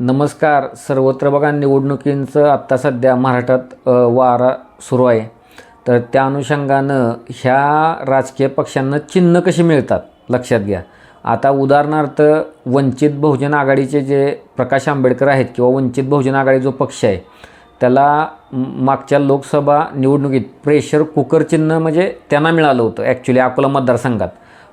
नमस्कार. सर्वत्र बघा निवडणुकींचं आत्ता सध्या महाराष्ट्रात वारा सुरू आहे. तर त्या अनुषंगानं ह्या राजकीय पक्षांना चिन्ह कशी मिळतात? लक्षात घ्या. आता उदाहरणार्थ वंचित बहुजन आघाडीचे जे प्रकाश आंबेडकर आहेत किंवा वंचित बहुजन आघाडी जो पक्ष आहे त्याला मागच्या लोकसभा निवडणुकीत प्रेशर कुकर चिन्ह म्हणजे त्यांना मिळालं होतं ॲक्च्युली अकोला मतदारसंघात.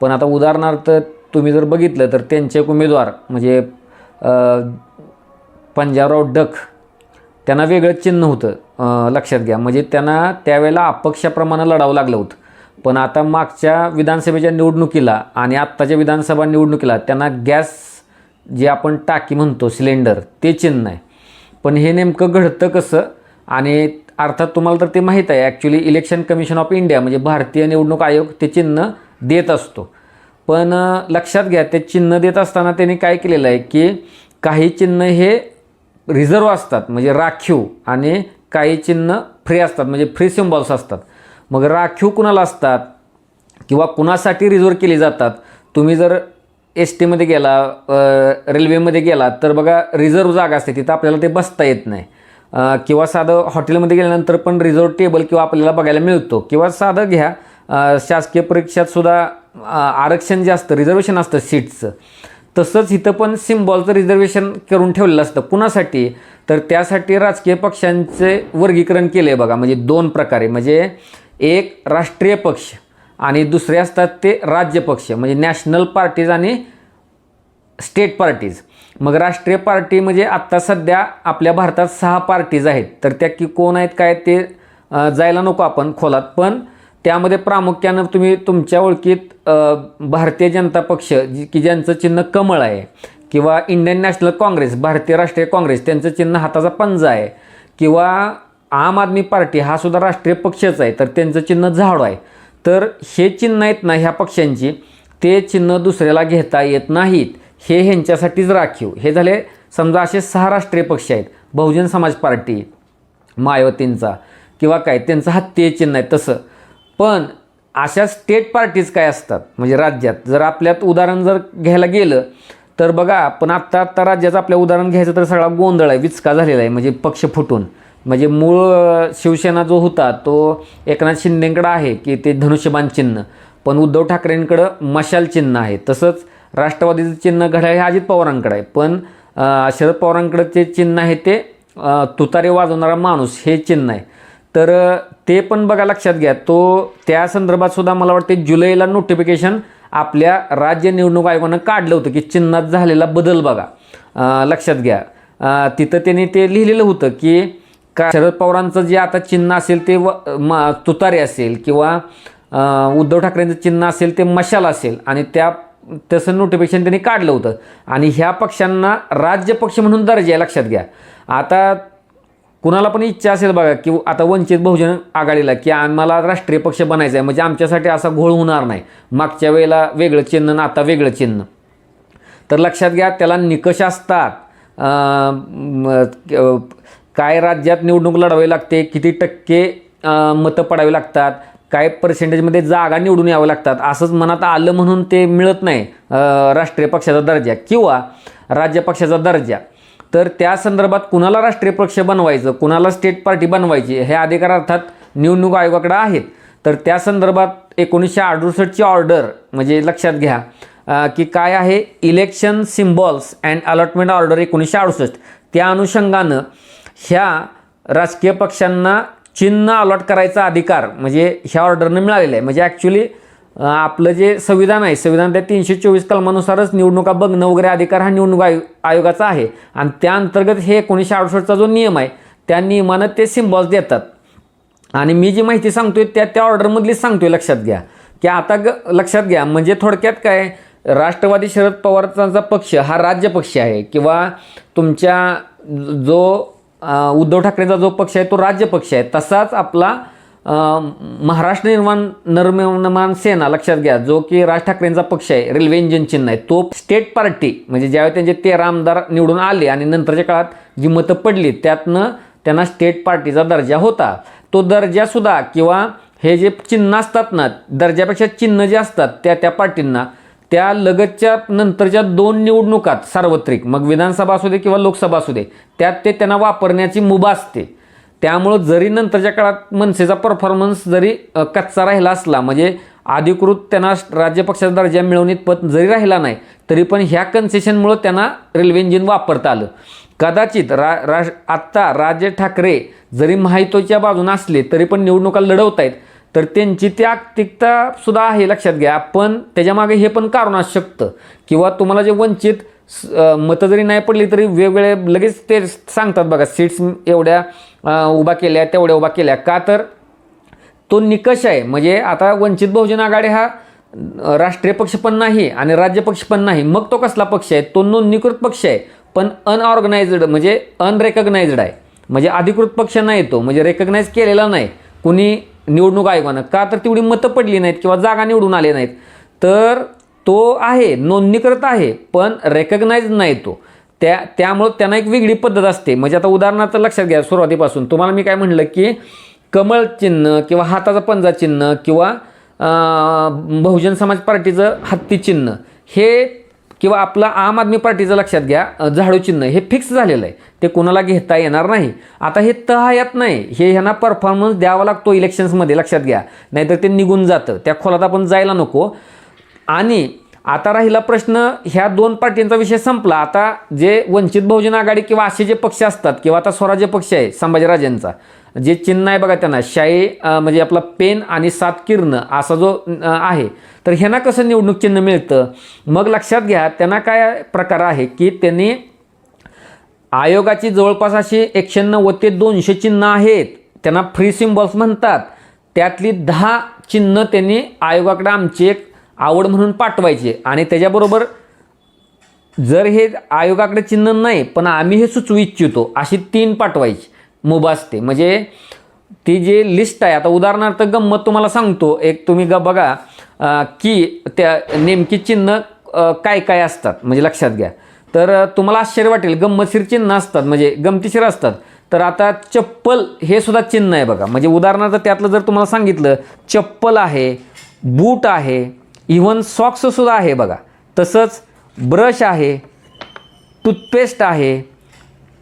पण आता उदाहरणार्थ तुम्ही जर बघितलं तर त्यांचे एक उमेदवार म्हणजे पंजाबराव डक. त्यांना वेगळं चिन्ह होतं लक्षात घ्या. म्हणजे त्यांना त्यावेळेला अपक्षाप्रमाणे लढावं लागलं होतं. पण आता मागच्या विधानसभेच्या निवडणुकीला आणि आत्ताच्या विधानसभा निवडणुकीला त्यांना गॅस जे आपण टाकी म्हणतो सिलेंडर ते चिन्ह आहे पण हे नेमकं घडतं कसं? आणि अर्थात तुम्हाला तर ते माहीत आहे actually election commission of India म्हणजे भारतीय निवडणूक आयोग ते चिन्ह देत असतो. पण लक्षात घ्या ते चिन्ह देत असताना त्यांनी काय केलेलं आहे की काही चिन्ह हे रिझर्व असतात म्हणजे राखीव आणि काही चिन्ह फ्री असतात म्हणजे फ्री सिम्बॉल्स असतात. मग राखीव कुणाला असतात किंवा कुणासाठी रिझर्व केली जातात? तुम्ही जर एस टीमध्ये गेला रेल्वेमध्ये गेला तर बघा रिझर्व जागा असते तिथं आपल्याला ते बसता येत नाही. किंवा साधं हॉटेलमध्ये गेल्यानंतर पण रिझर्व टेबल किंवा आपल्याला बघायला मिळतो. किंवा साधं घ्या शासकीय परीक्षात सुद्धा आरक्षण जे असतं रिझर्वेशन असतं सीटचं तसंच इथं पण सिम्बॉलचं रिझर्वेशन करून ठेवलेलं असतं. कुणासाठी? तर त्यासाठी राजकीय पक्षांचे वर्गीकरण केलं आहे बघा. म्हणजे दोन प्रकारे. म्हणजे एक राष्ट्रीय पक्ष आणि दुसरे असतात ते राज्य पक्ष. म्हणजे नॅशनल पार्टीज आणि स्टेट पार्टीज. मग राष्ट्रीय पार्टी म्हणजे आत्ता सध्या आपल्या भारतात सहा पार्टीज आहेत. तर त्या की कोण आहेत काय ते जायला नको आपण खोलात. पण त्यामध्ये प्रामुख्यानं तुम्ही तुमच्या ओळखीत भारतीय जनता पक्ष जी की ज्यांचं चिन्ह कमळ आहे किंवा इंडियन नॅशनल काँग्रेस भारतीय राष्ट्रीय काँग्रेस त्यांचं चिन्ह हाताचा पंजा आहे किंवा आम आदमी पार्टी हा सुद्धा राष्ट्रीय पक्षच आहे तर त्यांचं चिन्ह झाडू आहे. तर हे चिन्ह आहेत ना ह्या पक्षांची ते चिन्ह दुसऱ्याला घेता येत नाहीत. हे ह्यांच्यासाठीच राखीव. हे झाले समजा असे सहा राष्ट्रीय पक्ष आहेत. बहुजन समाज पार्टी मायावतींचा किंवा काय त्यांचं हत्ये चिन्ह आहे तसं. पण अशा स्टेट पार्टीज काय असतात? म्हणजे राज्यात. जर आपल्यात उदाहरण जर घ्यायला गेलं तर बघा पण आत्ता आत्ता राज्याचं आपल्या उदाहरण घ्यायचं तर सगळा गोंधळ आहे विचका झालेला आहे. म्हणजे पक्ष फुटून. म्हणजे मूळ शिवसेना जो होता तो एकनाथ शिंदेकडं आहे की ते धनुष्यबाण चिन्ह. पण उद्धव ठाकरेंकडं मशाल चिन्ह आहे. तसंच राष्ट्रवादीचं चिन्ह घड्याळ हे अजित पवारांकडं आहे. पण शरद पवारांकडं जे चिन्ह आहे ते तुतारे वाजवणारा माणूस हे चिन्ह आहे. तर ते पण बघा लक्षात घ्या. तो त्या संदर्भात सुद्धा मला वाटते जुलैला नोटिफिकेशन आपल्या राज्य निवडणूक आयोगानं काढलं होतं की चिन्हात झालेला बदल बघा. लक्षात घ्या. तिथं त्यांनी ते लिहिलेलं होतं की का शरद पवारांचं जे आता चिन्ह असेल ते व तुतारे असेल किंवा उद्धव ठाकरेंचं चिन्ह असेल ते मशाल असेल आणि त्या तसं नोटिफिकेशन त्यांनी काढलं होतं. आणि ह्या पक्षांना राज्य पक्ष म्हणून दर्जा आहे लक्षात घ्या. आता कुणाला पण इच्छा असेल बघा की आता वंचित बहुजन आघाडीला की आम्हाला राष्ट्रीय पक्ष बनायचं आहे म्हणजे आमच्यासाठी असा घोळ होणार नाही. मागच्या वेळेला वेगळं चिन्ह ना आता वेगळं चिन्ह. तर लक्षात घ्या त्याला निकष असतात. काय राज्यात निवडणूक लढावी लागते किती टक्के मतं पडावी लागतात काय पर्सेंटेजमध्ये जागा निवडून यावं लागतात असंच मनात आलं म्हणून ते मिळत नाही राष्ट्रीय पक्षाचा दर्जा किंवा राज्य पक्षाचा दर्जा. तर त्या संदर्भात कुणाला राष्ट्रीय पक्ष बनवायचं कुणाला स्टेट पार्टी बनवायची हे अधिकार अर्थात निवडणूक आयोगाकडे आहेत. तर त्या संदर्भात एकोणीसशे अडुसष्टची ऑर्डर म्हणजे लक्षात घ्या की काय आहे? Election symbols and allotment order एकोणीसशे अडुसष्ट. त्या अनुषंगानं ह्या राजकीय पक्षांना चिन्ह अलॉट करायचा अधिकार म्हणजे ह्या ऑर्डरनं मिळालेला आहे. म्हणजे ॲक्च्युली आपलं जे संविधान आहे संविधान त्या तीनशे चोवीस कलमानुसारच निवडणुका बघणं वगैरे अधिकार हा निवडणूक आयो आयोगाचा आहे. आणि त्या अंतर्गत हे एकोणीसशे अडुसष्टचा जो नियम आहे त्या नियमानं ते सिम्बॉल्स देतात. आणि मी जी माहिती सांगतोय त्या त्या ऑर्डरमधलीच सांगतोय लक्षात घ्या. की आता ग लक्षात घ्या म्हणजे थोडक्यात काय राष्ट्रवादी शरद पवारांचा पक्ष हा राज्य पक्ष आहे किंवा तुमच्या जो उद्धव ठाकरेंचा जो पक्ष आहे तो राज्य पक्ष आहे. तसाच आपला महाराष्ट्र निर्माण नवनिर्माण सेना लक्षात घ्या जो की राज ठाकरेंचा पक्ष आहे रेल्वे इंजिन चिन्ह आहे तो स्टेट पार्टी म्हणजे ज्यावेळी त्यांचे तेरा आमदार निवडून आले आणि नंतरच्या काळात जी मतं पडली त्यातनं त्यांना स्टेट पार्टीचा दर्जा होता. तो दर्जासुद्धा किंवा हे जे चिन्ह असतात ना दर्जापेक्षा चिन्ह जे असतात त्या त्या पार्टींना त्या लगतच्या नंतरच्या दोन निवडणुकात सार्वत्रिक मग विधानसभा असू दे किंवा लोकसभा असू दे त्यात ते त्यांना वापरण्याची मुभा असते. त्यामुळं जरी नंतरच्या काळात मनसेचा परफॉर्मन्स जरी कच्चा राहिला असला म्हणजे अधिकृत त्यांना राज्य पक्षाचा दर्जा मिळवणीत पत जरी राहिला नाही तरी पण ह्या कन्सेशनमुळं त्यांना रेल्वे इंजिन वापरता आलं. कदाचित रा रा आत्ता राज ठाकरे जरी माहितीच्या बाजूने असले तरी पण निवडणुका लढवत आहेत तर त्यांची ती आर्थिकतासुद्धा आहे लक्षात घ्या. पण त्याच्यामागे हे पण कारण असू शकतं. किंवा तुम्हाला जे वंचित स- मतं जरी नाही पडली तरी वेगवेगळे लगेच ते सांगतात बघा सीट्स एवढ्या उभा केल्या तेवढ्या उभा केल्या. का तर तो निकष आहे. म्हणजे आता वंचित बहुजन आघाडी हा राष्ट्रीय पक्ष पण नाही आणि राज्य पक्ष पण नाही. मग तो कसला पक्ष आहे? तो नोंदणीकृत पक्ष आहे. पण अनऑर्गनायझड म्हणजे अनरेकग्नाइज्ड आहे. म्हणजे अधिकृत पक्ष नाही तो. म्हणजे रेकग्नाईज केलेला नाही. कुणी निवडणूक आयोगानं. का तर तेवढी मतं पडली नाहीत किंवा जागा निवडून आले नाहीत. तर तो आहे नोंदणीकृत आहे पण रेकग्नाइज नाही तो. त्या त्यामुळं त्यांना एक वेगळी पद्धत असते. म्हणजे आता उदाहरणार्थ लक्षात घ्या सुरुवातीपासून. तुम्हाला मी काय म्हणलं की कमळ चिन्ह किंवा हाताचं पंजा चिन्ह किंवा बहुजन समाज पार्टीचं हत्ती चिन्ह हे किंवा आपलं आम आदमी पार्टीचं लक्षात घ्या झाडू चिन्ह हे फिक्स झालेलं आहे. ते कोणाला घेता येणार नाही. आता हे तहायात नाही. हे ह्यांना परफॉर्मन्स द्यावा लागतो इलेक्शन्समध्ये लक्षात घ्या. नाहीतर ते निघून जातं. त्या खोलात आपण जायला नको. आणि आता राहिला प्रश्न ह्या दोन पार्टींचा विषय संपला. आता जे वंचित बहुजन आघाडी किंवा असे जे पक्ष असतात किंवा आता स्वराज्य पक्ष आहे संभाजीराजेंचा जे चिन्ह आहे बघा त्यांना शाही म्हणजे आपला पेन आणि सात किर्ण असा जो आहे तर ह्यांना कसं निवडणूक चिन्ह मिळतं? मग लक्षात घ्या त्यांना काय प्रकार आहे की त्यांनी आयोगाची जवळपास अशी एकशे नव्वद ते दोनशे चिन्ह आहेत. त्यांना फ्री सिम्बॉल्स म्हणतात. त्यातली दहा चिन्ह त्यांनी आयोगाकडे आमची एक आवड म्हणून पाठवायचे. आणि त्याच्याबरोबर जर हे आयोगाकडे चिन्ह नाही पण आम्ही हे सुचवू इच्छितो अशी तीन पाठवायची. मुभा असते म्हणजे ती जी लिस्ट आहे आता उदाहरणार्थ गंमत तुम्हाला सांगतो. एक तुम्ही ग बघा की त्या नेमकी चिन्ह काय काय असतात? म्हणजे लक्षात घ्या. तर तुम्हाला आश्चर्य वाटेल गंमतशीर चिन्ह असतात म्हणजे गमतीशीर असतात. तर आता चप्पल हे सुद्धा चिन्ह आहे बघा. म्हणजे उदाहरणार्थ त्यातलं जर तुम्हाला सांगितलं चप्पल आहे बूट आहे इव्हन सॉक्ससुद्धा आहे बघा. तसंच ब्रश आहे टूथपेस्ट आहे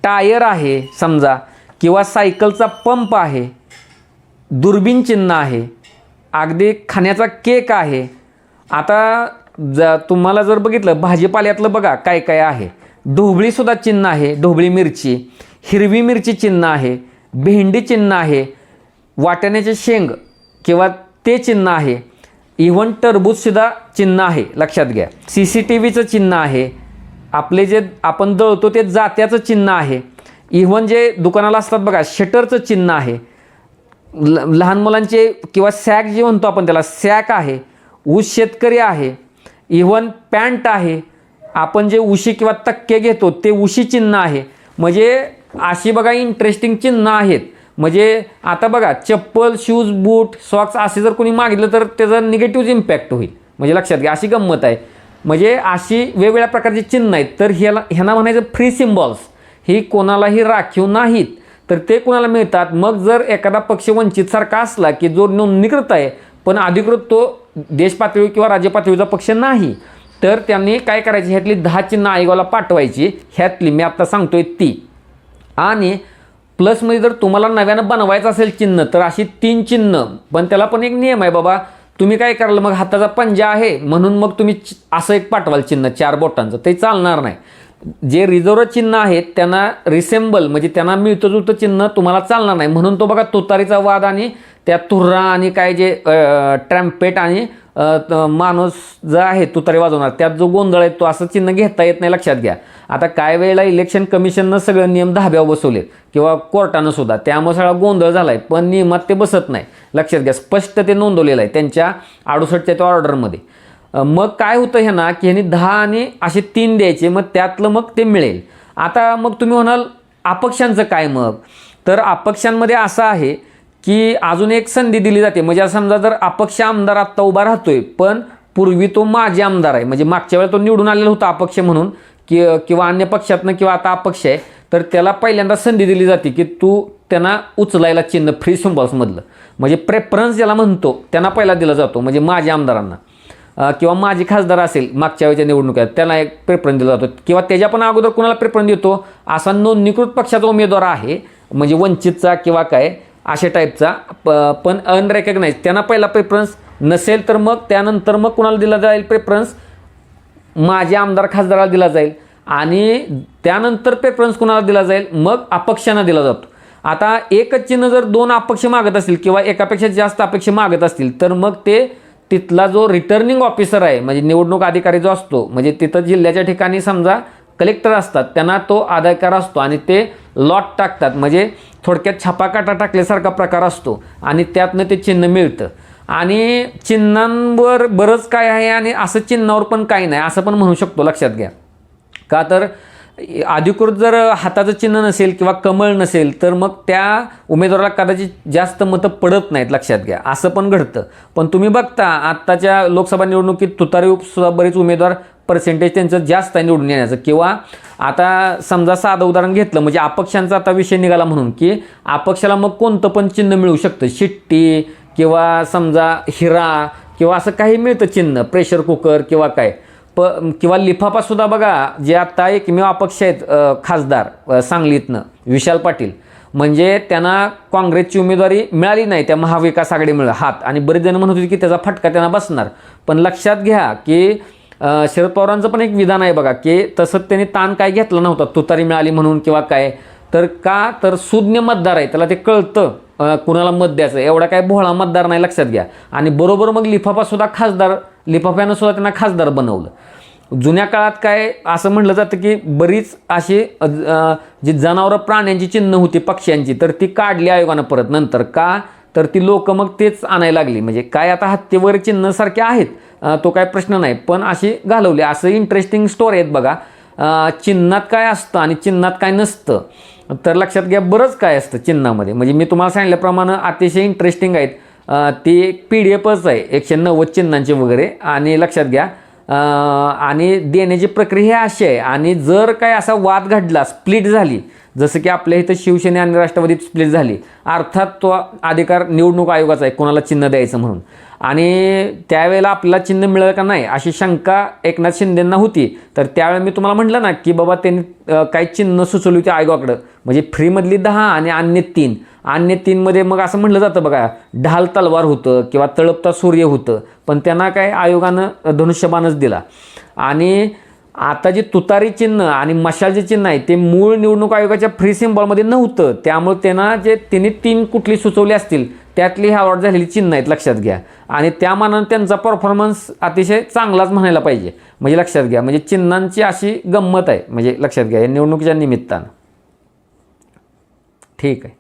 टायर आहे समजा किंवा सायकलचा पंप आहे दुर्बीण चिन्ह आहे अगदी खाण्याचा केक आहे. आता ज तुम्हाला जर बघितलं भाजीपाल्यातलं बघा काय काय आहे. ढोबळीसुद्धा चिन्ह आहे ढोबळी मिरची हिरवी मिरची चिन्ह आहे भेंडी चिन्ह आहे वाटण्याचे शेंग किंवा ते चिन्ह आहे. इव्हन टरबूजसुद्धा चिन्ह आहे लक्षात घ्या. सी सी टी व्हीचं चिन्ह आहे. आपले जे आपण दळतो ते जात्याचं चिन्ह आहे. इव्हन जे दुकानाला असतात बघा शटरचं चिन्ह आहे. ल लहान मुलांचे किंवा सॅक जे म्हणतो आपण त्याला सॅक आहे. ऊस शेतकरी आहे. इव्हन पॅन्ट आहे. आपण जे उशी किंवा तक्के घेतो ते उशी चिन्ह आहे. म्हणजे अशी बघा इंटरेस्टिंग चिन्ह आहेत. म्हणजे आता बघा चप्पल शूज बूट सॉक्स असे जर कोणी मागितलं तर त्याचा निगेटिव्ह इम्पॅक्ट होईल. म्हणजे लक्षात घ्या अशी गंमत आहे. म्हणजे अशी वेगवेगळ्या प्रकारची चिन्ह आहेत. तर ह्याला ह्यांना म्हणायचं फ्री सिम्बॉल्स ही कोणालाही राखीव नाहीत. तर ते कोणाला मिळतात? मग जर एखादा पक्ष वंचितसारखा असला की जो नोंदणीकृत आहे पण अधिकृत तो देश पातळी किंवा राज्य पातळीचा पक्ष नाही तर त्यांनी काय करायचे? ह्यातली दहा चिन्ह आयोगाला पाठवायची. ह्यातली मी आत्ता सांगतोय ती. आणि प्लसमध्ये जर तुम्हाला नव्यानं बनवायचं असेल चिन्ह तर अशी तीन चिन्ह. पण त्याला पण एक नियम आहे बाबा तुम्ही काय कराल मग हाताचा पंजा आहे म्हणून मग तुम्ही चि- असं एक पाठवाल चिन्ह चार बोटांचं. ते चालणार नाही. जे रिझर्व चिन्ह आहेत त्यांना रिसेंबल म्हणजे त्यांना मिळतं जुळतं चिन्ह तुम्हाला चालणार नाही. म्हणून तो बघा तुतारीचा वाद आणि त्या तुर्रा आणि काय जे ट्रॅम्पेट आणि माणूस जो आहे तुतारी वाजवणार. त्यात जो गोंधळ आहे तो असं चिन्ह घेता येत नाही लक्षात घ्या. आता काय वेळेला इलेक्शन कमिशननं सगळं नियम धाब्यावर बसवलेत किंवा कोर्टानं सुद्धा. त्यामुळे सगळा गोंधळ झाला आहे पण नियमात ते बसत नाही. लक्षात घ्या स्पष्ट ते नोंदवलेलं आहे त्यांच्या अडुसष्टच्या त्या ऑर्डरमध्ये. मग काय होतं ह्यांना की ह्यांनी दहा आणि असे तीन द्यायचे मग त्यातलं मग ते मिळेल. आता मग तुम्ही म्हणाल अपक्षांचं काय मग? तर अपक्षांमध्ये असं आहे की अजून एक संधी दिली जाते. म्हणजे समजा जर अपक्ष आमदार आत्ता उभा राहतोय पण पूर्वी तो माजी आमदार आहे. म्हणजे मागच्या वेळेला तो निवडून आलेला होता अपक्ष म्हणून कि किंवा अन्य पक्षातनं किंवा आता अपक्ष आहे. तर त्याला पहिल्यांदा संधी दिली जाते की तू त्यांना उचलायला चिन्ह फ्री सिम्बॉल्समधलं म्हणजे प्रेफरन्स ज्याला म्हणतो त्यांना पहिला दिला जातो म्हणजे माझ्या आमदारांना. किंवा माजी खासदार असेल मागच्या वेळेच्या निवडणुकीत त्याला एक प्रेफरन्स दिला जातो. किंवा त्याच्या पण अगोदर कुणाला प्रेफरन्स देतो असा नोंदणीकृत पक्षाचा उमेदवार आहे म्हणजे वंचितचा किंवा काय अशा टाईपचा प पण अनरेकग्नाईज त्यांना पहिला प्रेफरन्स नसेल तर मग त्यानंतर मग कुणाला दिला जाईल प्रेफरन्स माझ्या आमदार खासदाराला दिला जाईल. आणि त्यानंतर प्रेफरन्स कुणाला दिला जाईल? मग अपक्षांना दिला जातो. आता एकच चिन्ह जर दोन अपक्ष मागत असतील किंवा एकापेक्षा जास्त अपेक्षा मागत असतील तर मग ते तिथला जो रिटर्निंग ऑफिसर आहे म्हणजे निवडणूक अधिकारी जो असतो म्हणजे तिथं जिल्ह्याच्या ठिकाणी समजा कलेक्टर असतात त्यांना तो अधिकार असतो आणि ते लॉट टाकतात. म्हणजे थोडक्यात छापाकाटा टाकल्यासारखा प्रकार असतो आणि त्यातनं ते चिन्ह मिळतं. आणि चिन्हांवर बरंच काय आहे आणि असं चिन्हावर पण काही नाही असं पण म्हणू शकतो लक्षात घ्या. का तर अधिकृत जर हाताचं चिन्ह नसेल किंवा कमळ नसेल तर मग त्या उमेदवाराला कदाचित जास्त मतं पडत नाहीत लक्षात घ्या. असं पण घडतं. पण तुम्ही बघता आत्ताच्या लोकसभा निवडणुकीत तुतारी सुद्धा बरेच उमेदवार पर्सेंटेज त्यांचं जास्त आहे निवडून येण्याचं. किंवा आता समजा साधं उदाहरण घेतलं म्हणजे अपक्षांचा आता विषय निघाला म्हणून की अपक्षाला मग कोणतं पण चिन्ह मिळू शकतं? शिट्टी किंवा समजा हिरा किंवा असं काही मिळतं चिन्ह प्रेशर कुकर किंवा काय. प किंवा लिफाफासुद्धा बघा जे आत्ता एकमेव अपक्ष आहेत खासदार सांगलीतनं विशाल पाटील. म्हणजे त्यांना काँग्रेसची उमेदवारी मिळाली नाही त्या महाविकास आघाडीमुळे हात. आणि बरेच जण म्हणत होते की त्याचा फटका त्यांना बसणार. पण लक्षात घ्या की शरद पवारांचं पण एक विधान आहे बघा की तसं त्यांनी ताण काय घेतला नव्हता तुतारी मिळाली म्हणून किंवा काय. तर का? तर सुज्ञ मतदार आहे त्याला ते कळतं कुणाला मत द्यायचं. एवढा काय भोळा मतदार नाही लक्षात घ्या. आणि बरोबर मग लिफाफासुद्धा खासदार लिफाफ्यानं सुद्धा त्यांना खासदार बनवलं. जुन्या काळात काय असं म्हटलं जातं की बरीच अशी जी जनावरं प्राण्यांची चिन्ह होती पक्ष्यांची तर ती काढली आयोगानं परत नंतर. का? तर ती लोक मग तेच आणायला लागली. म्हणजे काय आता हत्तेवर चिन्हसारखे आहेत? तो काय प्रश्न नाही. पण अशी घालवली. असं इंटरेस्टिंग स्टोरी आहेत बघा. चिन्हात काय असतं आणि चिन्हात काय नसतं. तर लक्षात घ्या बरंच काय असतं चिन्हामध्ये म्हणजे मी तुम्हाला सांगितल्याप्रमाणे अतिशय इंटरेस्टिंग आहेत. ती एक पी डी एफच आहे एकशे नव्वद चिन्हांची वगैरे. आणि लक्षात घ्या आणि देण्याची प्रक्रिया अशी आहे आणि जर काय असा वाद घडला स्प्लिट झाली जसं की आपल्या इथं शिवसेना आणि राष्ट्रवादीत स्प्लिट झाली. अर्थात तो अधिकार निवडणूक आयोगाचा आहे कोणाला चिन्ह द्यायचं म्हणून. आणि त्यावेळेला आपल्याला चिन्ह मिळेल का नाही अशी शंका एकनाथ शिंदेंना होती. तर त्यावेळेला मी तुम्हाला म्हटलं ना की बाबा त्यांनी काही चिन्ह सुचवली होती आयोगाकडं. म्हणजे फ्रीमधली दहा आणि अन्य तीन. अन्य तीनमध्ये मग असं म्हटलं जातं बघा ढाल तलवार होतं किंवा तळपता सूर्य होतं. पण त्यांना काय आयोगानं धनुष्यबाणच दिला. आणि आता जे तुतारी चिन्ह आणि मशालचे चिन्ह आहे ते मूळ निवडणूक आयोगाच्या फ्री सिम्बॉलमध्ये नव्हतं. त्यामुळे त्यांना जे त्यांनी तीन कुठली सुचवली असतील त्यातली ह्या अवॉर्ड झालेली चिन्ह आहेत लक्षात घ्या. आणि त्या मानानं त्यांचा परफॉर्मन्स अतिशय चांगलाच म्हणायला पाहिजे. म्हणजे लक्षात घ्या म्हणजे चिन्हांची अशी गंमत आहे. म्हणजे लक्षात घ्या या निवडणुकीच्या निमित्तानं. ठीक आहे.